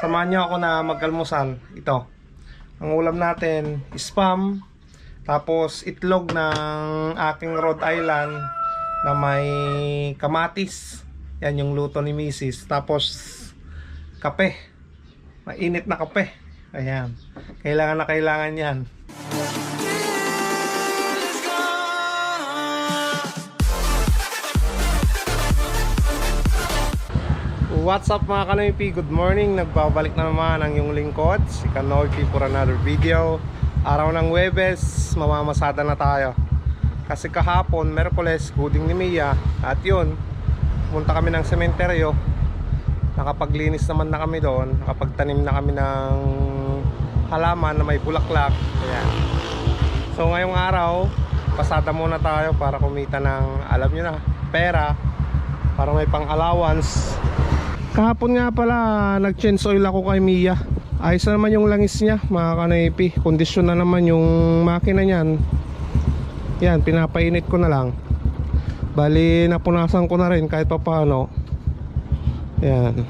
Samahan niyo ako na mag-almusal. Ito. Ang ulam natin, spam. Tapos itlog ng aking Rhode Island na may kamatis. Yan yung luto ni Mrs. Tapos kape. Mainit na kape. Ayan. Kailangan na kailangan yan. What's up mga kanoypi? Good morning. Nagbabalik na naman ang yung lingkod, si Kanoypi for another video. Araw ng Webes, mamamasada na tayo. Kasi kahapon, Merkules, guding ni Mia. At yun, pumunta kami ng sementeryo. Nakapaglinis naman na kami doon. Nakapagtanim na kami ng halaman na may bulaklak. Ayan. So ngayong araw, pasada muna tayo para kumita ng, alam nyo na, pera. Para may pang allowance. Kahapon nga pala, nag-change oil ako kay Mia. Ayos na naman yung langis niya, mga kanaypi. Kondisyon na naman yung makina niyan. Yan, pinapainit ko na lang. Bali, napunasan ko na rin kahit pa paano. Yan.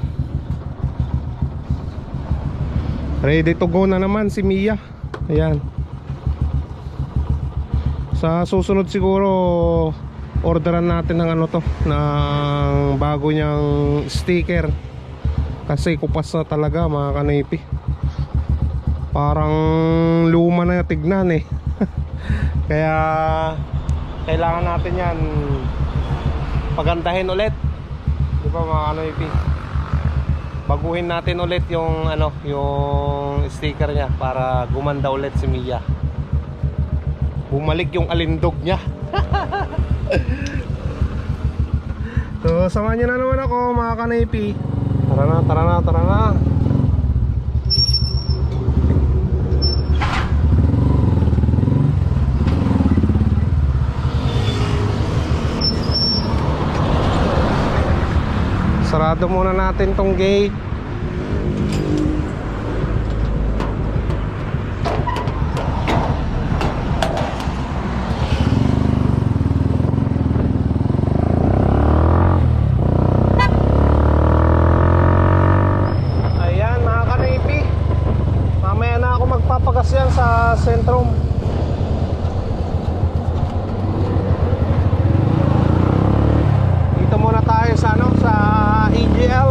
Ready to go na naman si Mia. Ayan. Sa susunod siguro orderan natin ng ano to ng bago niyang sticker. Kasi kupas na talaga mga kanipi parang luma na tignan eh. Kaya kailangan natin yan pagandahin ulit. Di ba mga kanipi baguhin natin ulit yung ano yung sticker niya para gumanda ulit si Mia. Bumalik yung alindog niya So, samahan nyo na naman ako mga kanaypi. Tara na, tara na, tara na. Sarado muna natin tong gate Ayan mga kanaypi Mamaya na ako magpapagas yan sa sentrum Dito muna tayo sa ano sa EGL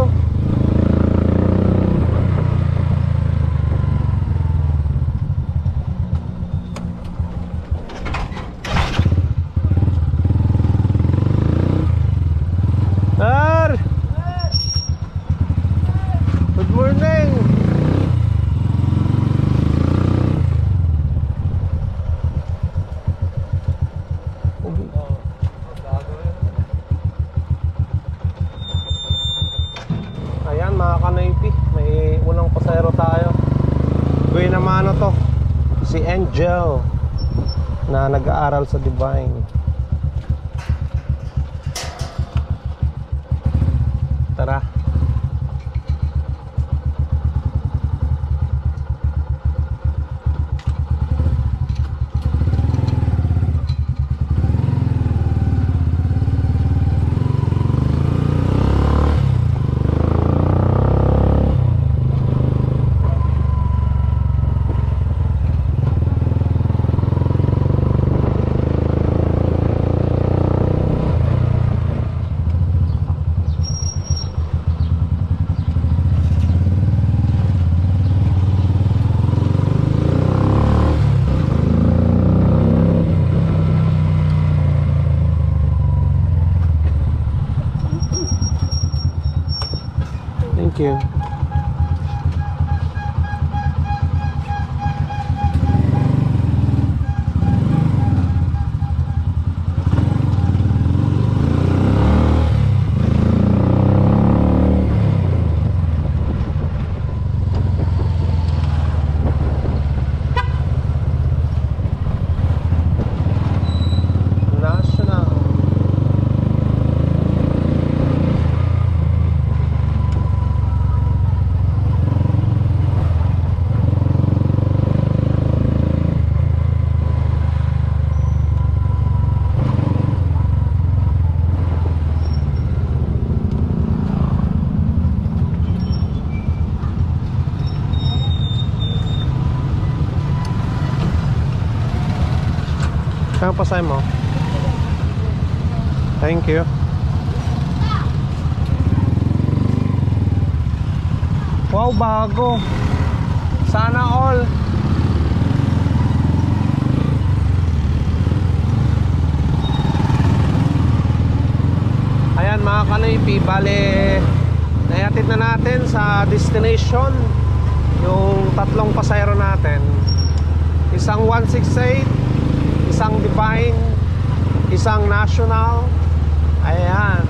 Sir! Good morning! Ayan mga kanaypi, may unang pasayro tayo. Gawin naman ano to, si Angel na nag-aaral sa Divine. Tara. Kaya pasay mo? Thank you. Wow, bago. Sana all. Ayan mga kanoypi, bale naihatid na natin sa destination yung tatlong pasayro natin. Isang 168, isang Divine, isang National. Ayan.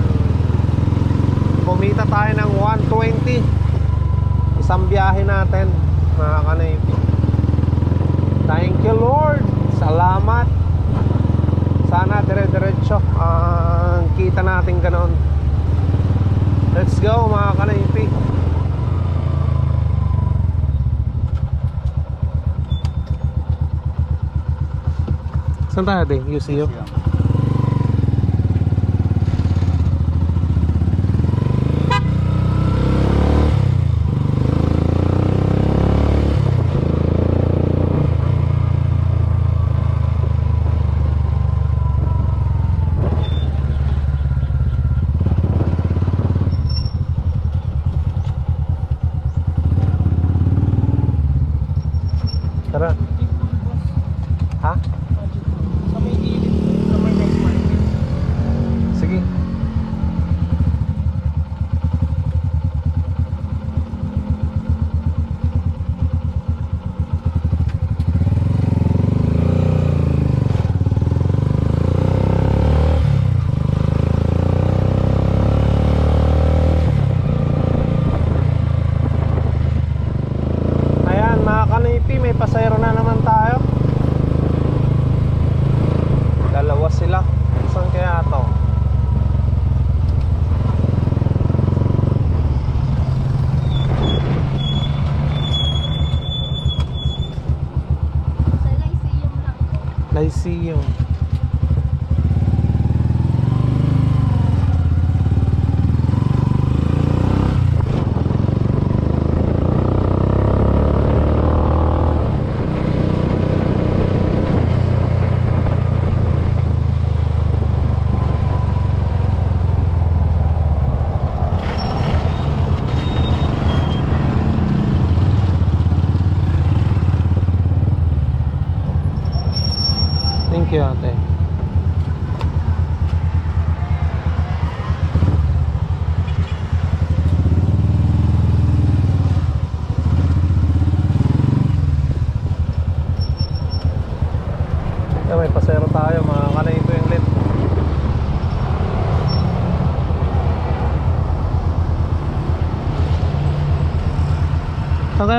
Kumita tayo ng 120. Isang biyahe natin, mga kanoypi. Thank you Lord. Salamat. Sana dire-diretso ang kita natin ganoon. Let's go mga kanaypi. Saan tayo din? UCU? Tara.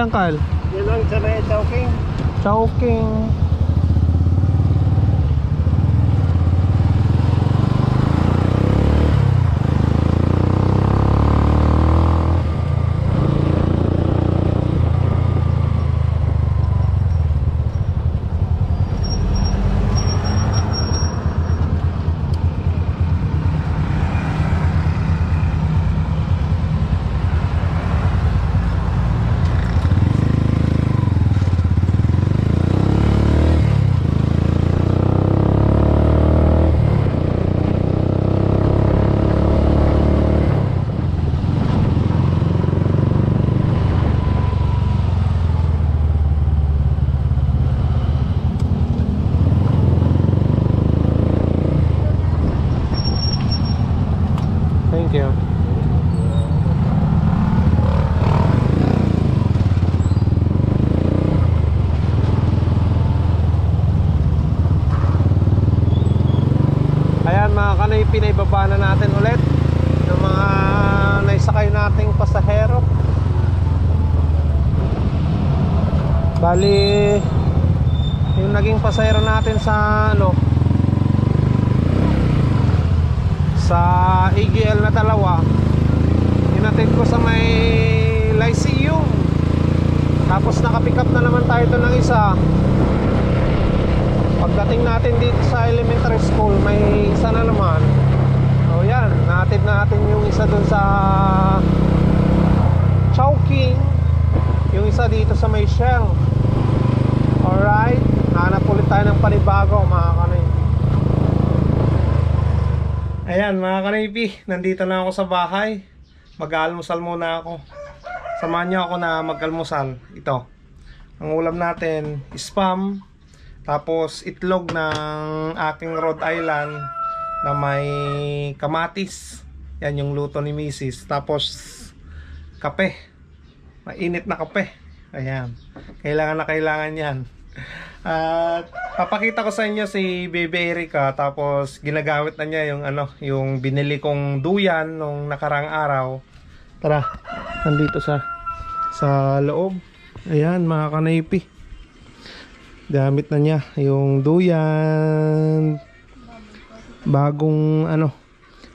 Kayang Kyle? Yun lang sa may Chowking. Chowking. Thank you. Ayan mga kanay, pinaibaba na natin ulit ng mga naisakay nating pasahero. Bali, yung naging pasahero natin sa ano, sa AGL na dalawa inatid ko sa may Lyceum. Tapos nakapick up na naman tayo doon ng isa. Pagdating natin dito sa elementary school may isa na naman. O yan natid natin yung isa doon sa Chowking yung isa dito sa may Shell alright hanap ulit tayo ng panibago mga kanay Ayan mga kanipi, nandito na ako sa bahay. Mag-almusal muna ako. Samahan niyo ako na mag-almusal. Ito. Ang ulam natin, spam. Tapos itlog ng aking Rhode Island na may kamatis. Yan yung luto ni Mrs. Tapos kape. Mainit na kape. Ayan. Kailangan na kailangan yan. At papakita ko sa inyo si Bebe Erica tapos ginagamit na niya yung ano, yung binili kong duyan nung nakarang araw. Tara, nandito sa sa loob. Ayan, mga kanaypi. Gamit na niya yung duyan. Bagong ano,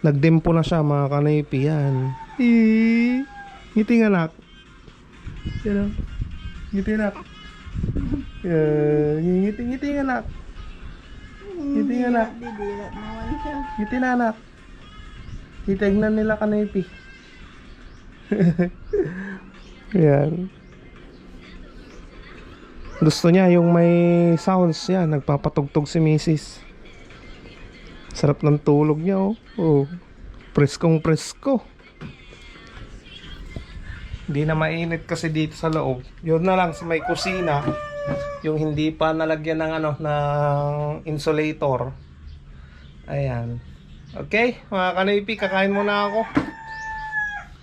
nagdempo na siya mga kanaypi. Yan. Eee, ngiti nga nak. Yan o. Ngiti nak. Yan, ngiti ngiti nga nak. Ngiti nga nak. Didilat naman siya. Ngiti na anak. Titignan nila kanaypi. Yan. Gusto niya yung may sounds yan. Nagpapatugtog si Mrs. Sarap ng tulog niya oh. oh. Preskong presko. Hindi na mainit kasi dito sa loob. Yun na lang sa may kusina. Yung hindi pa nalagyan ng ano ng insulator. Ayan. Okay, mga kanipi, kakain muna ako.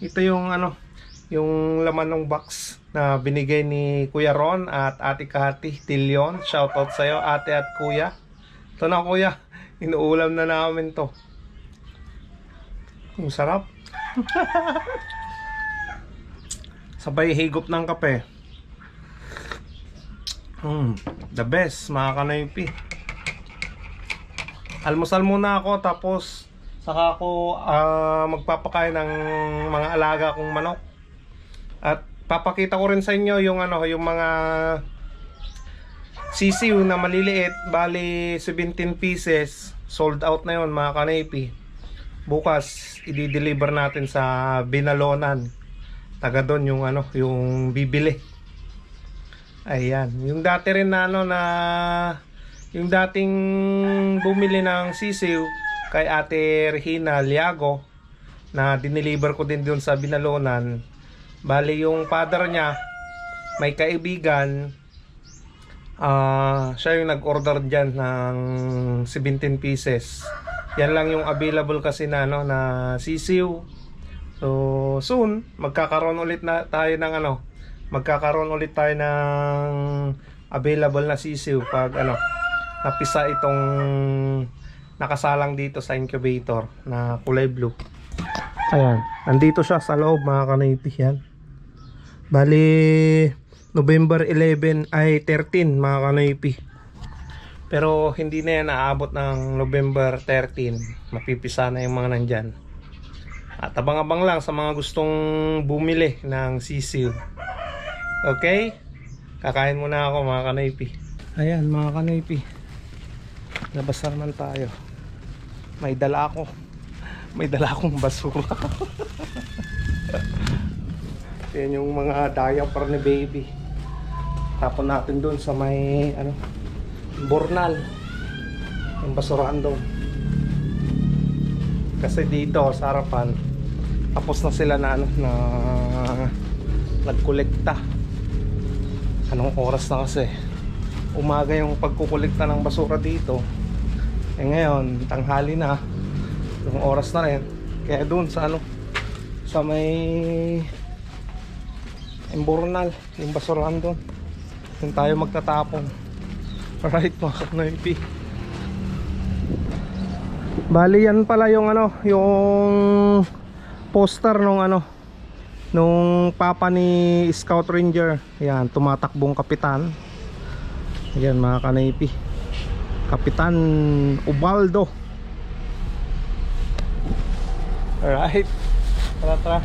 Ito yung ano, yung laman ng box na binigay ni Kuya Ron at Ate Kati Tillion. Shoutout sa'yo, ate at kuya. Ito na kuya, inuulam na namin to. Ang sarap. Sabay higop ng kape. Mm, the best, mga kanipi. Almusal muna ako tapos saka ako ah, magpapakain ng mga alaga kong manok. At papakita ko rin sa inyo yung ano, yung mga sisiw na maliliit, bali 17 pieces, sold out na yon mga kanipi. Bukas i-deliver natin sa Binalonan. Taga doon yung ano, yung bibili. Ayan, yung dati rin na ano na yung dating bumili ng sisiw kay Ate Regina Liago na dineliver ko din doon sa Binalonan. Bali yung father niya may kaibigan ah siya yung nag-order diyan ng 17 pieces. Yan lang yung available kasi na ano na sisiw. So soon magkakaroon ulit na tayo ng ano magkakaroon ulit tayo ng available na sisiw pag ano napisa itong nakasalang dito sa incubator na kulay blue. Ayan, nandito siya sa loob mga kanipi yan. Bali, November 11 ay 13 mga kanipi. Pero hindi na yan naabot ng November 13. Mapipisa na yung mga nandyan. At abang-abang lang sa mga gustong bumili ng sisiw. Okay? Kakain muna ako mga kanaypi. Ayan mga kanaypi. Labas na naman tayo. May dala ako. May dala akong basura. Yan yung mga diaper ni baby. Tapon natin doon sa may ano, Bornal. Yung basurahan doon. Kasi dito sa harapan tapos na sila na ano na nagkolekta. Anong oras na kasi? Umaga yung pagkukolekta ng basura dito. Eh ngayon, tanghali na. Yung oras na rin. Kaya doon sa ano sa may Embornal, yung basurahan doon. Doon tayo magtatapon. Alright mga kanoypi. Bali yan pala yung ano, yung poster nung ano, nung papa ni Scout Ranger. Yan, tumatakbong kapitan. Yan mga kanaypi. Kapitan Ubaldo. Alright. Tara, tara.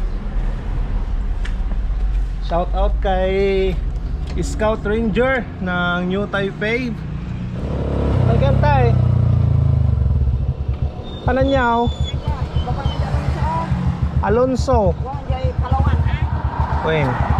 Shout out kay Scout Ranger ng New Taipei. Magantay. Pananyaw. Alonso. Weng.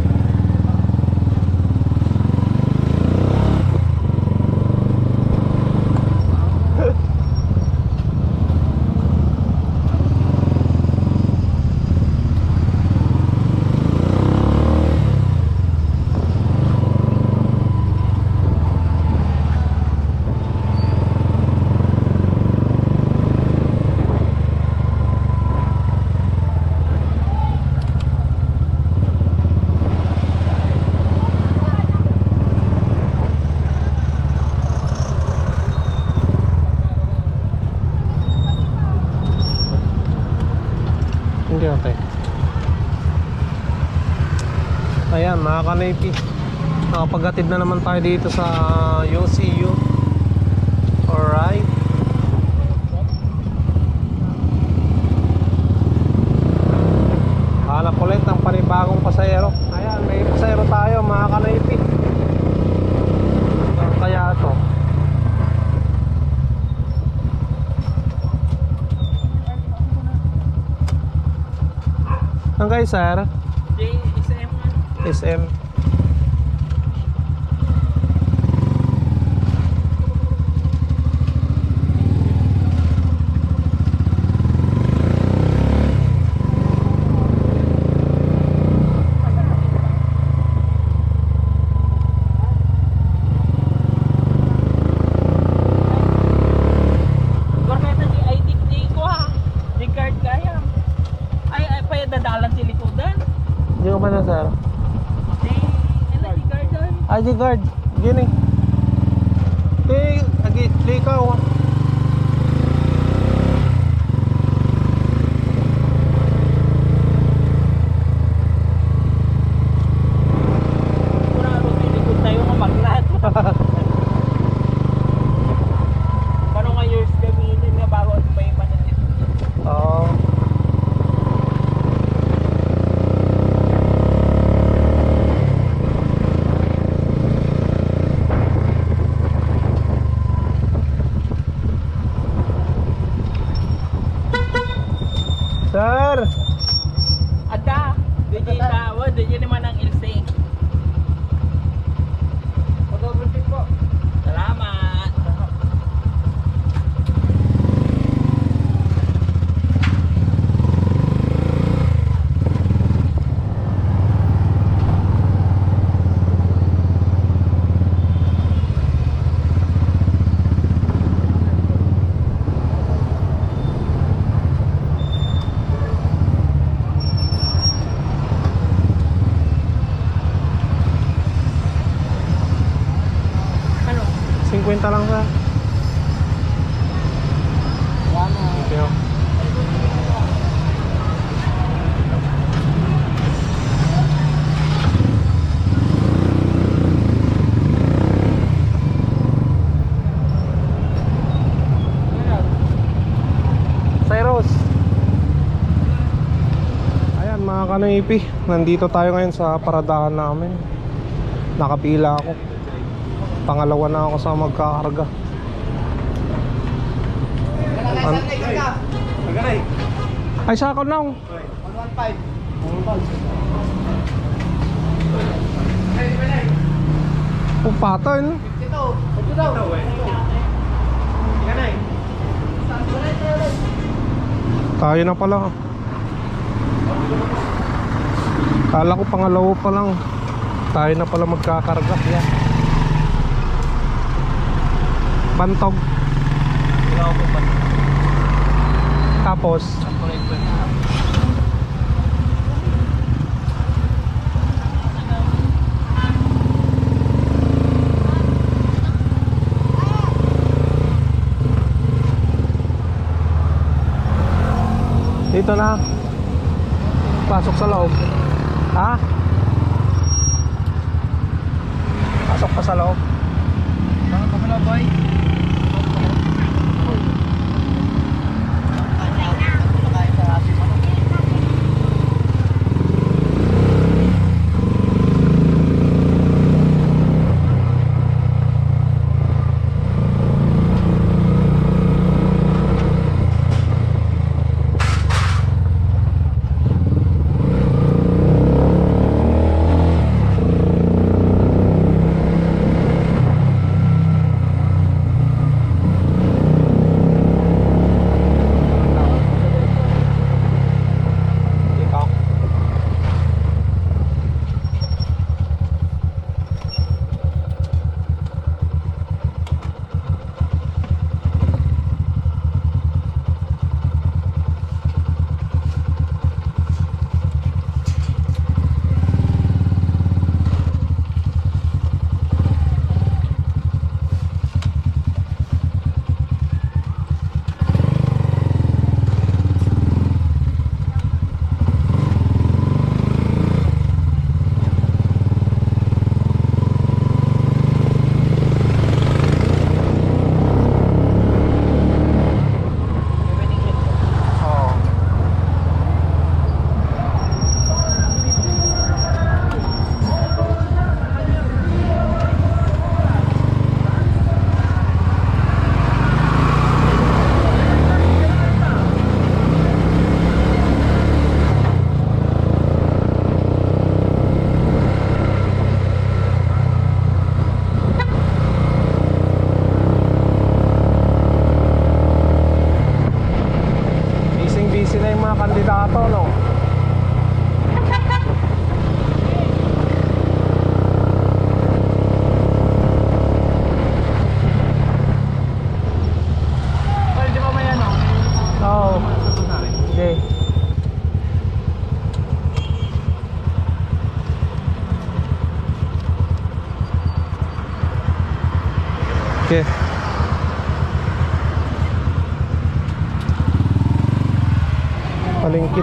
Kanaypi. Nakapaghatid na naman tayo dito sa UCU. Alright. Hanap ulit ng panibagong pasayero. Ayan, may pasayero tayo mga kanaypi. Ano kaya to? Ang guys, sir? JSM SM. Gorneta di ID di ko ha. Di card kaya. Ay, ay pa dadalan si likodan. Hindi ko pa na, sir. Di, ano di card doon? ID guard. Gini. Eh, lagi, likaw. Kurang ro likod tayo nga maglat. Paano nga years gamitin nga bago at may pananit. Oo. Sir! Ada, DJ tawa, DJ naman ang ilse. Photography po. Salamat. Ano? 50 lang sir. Thank you. Cyrus. Ayan mga kanoipi, nandito tayo ngayon sa paradahan namin. Nakapila ako. Pangalawa na ako sa magkakarga. An- Ay, sa ako now. 115. Oh, patay, no? Tayo na pala. Kala ko pangalawa pa lang. Tayo na pala magkakarga. Yan. Bantog. Tapos, dito na. Pasok sa loob. Ha? Pasok pa sa loob. Mga kabala boy.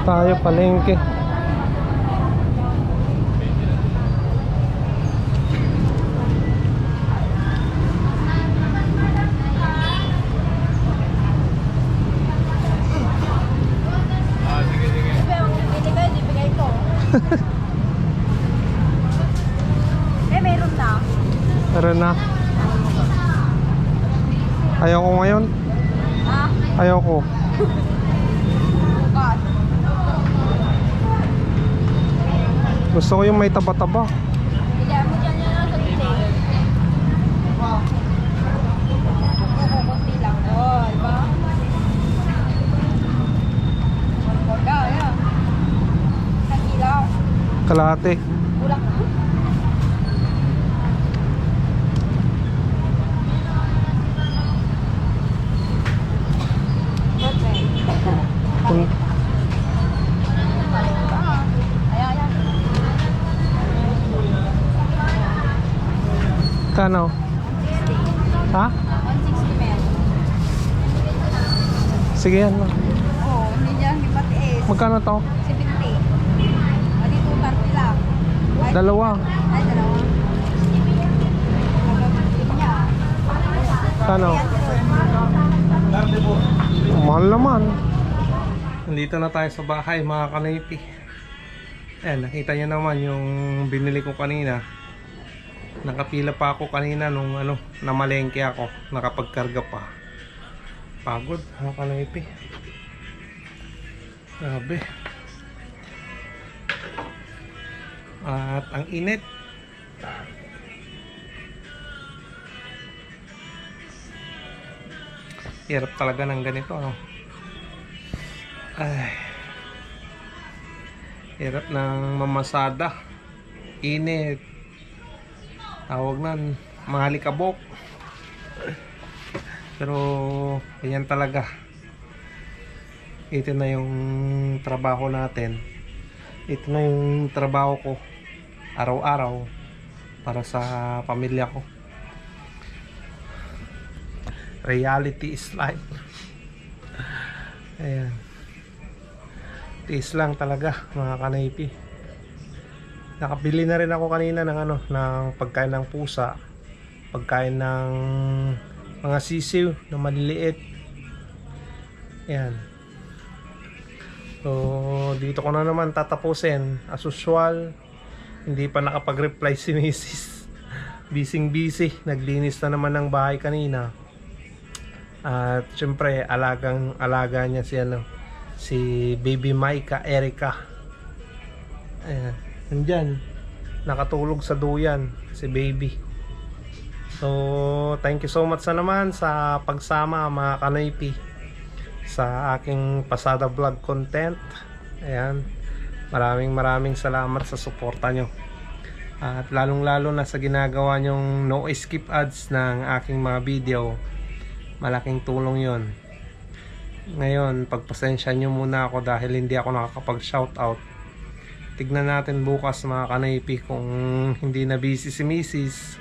Tayo, palengke. Binigay, ibigay ko. eh, meron na. Meron na. Ayaw ko ngayon. Ah, Ayaw ko. bukas. Gusto ko yung may taba-taba. Bigyan mo dyan yan sa gilid. Wow. Kukunti lang. Oh, diba? Wala, yan. Isang kilaw. Kalahati. Kulang na. Okay. Kung, Ayan, ayan. Kano? Ha? 160 men. Sige yan. ma. Oo, hindi niya hindi matiis. Magkano to? 70. Mali 230 lang. Ay, Dalawa. Ay, dalawa. Kano? Mahal naman. Nandito na tayo sa bahay mga kanipi. Ayan, nakita nyo naman yung binili ko kanina. Nakapila pa ako kanina nung ano, namalengke ako. Nakapagkarga pa. Pagod mga kanipi. Grabe. At ang init. Hirap talaga ng ganito. Ano? Ay. Hirap ng mamasada. Init. Tawag na mga likabok. Pero ganyan talaga. Ito na yung trabaho natin. Ito na yung trabaho ko araw-araw para sa pamilya ko. Reality is life. Ayan. Tiis lang talaga mga kanaypi. Nakabili na rin ako kanina ng ano, ng pagkain ng pusa. Pagkain ng mga sisiw na maliliit. Ayan. So, dito ko na naman tatapusin. As usual, hindi pa nakapag-reply si Mrs. Bising busy. Naglinis na naman ng bahay kanina. At syempre, alagang alaga niya si ano, si Baby Maika Erica. Ayan, nandyan. Nakatulog sa duyan si Baby. So, thank you so much na naman sa pagsama mga kanoypi sa aking pasada vlog content. Ayan. Maraming maraming salamat sa suporta nyo. At lalong lalo na sa ginagawa nyong no skip ads ng aking mga video. Malaking tulong yon. Ngayon, pagpasensya nyo muna ako dahil hindi ako nakakapag shoutout. Tignan natin bukas mga kanaypi kung hindi na busy si Mrs.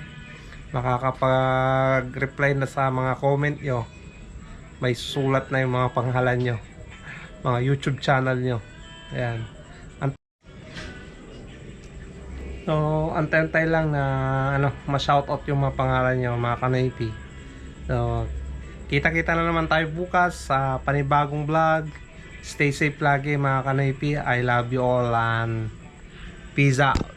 Makakapag-reply na sa mga comment nyo. May sulat na yung mga pangalan nyo. Mga YouTube channel nyo. Ayan. So, antay-antay lang na ano, ma-shoutout yung mga pangalan nyo, mga kanaypi. So, kita-kita na naman tayo bukas sa panibagong vlog. Stay safe lagi mga kanaypi. I love you all and peace out.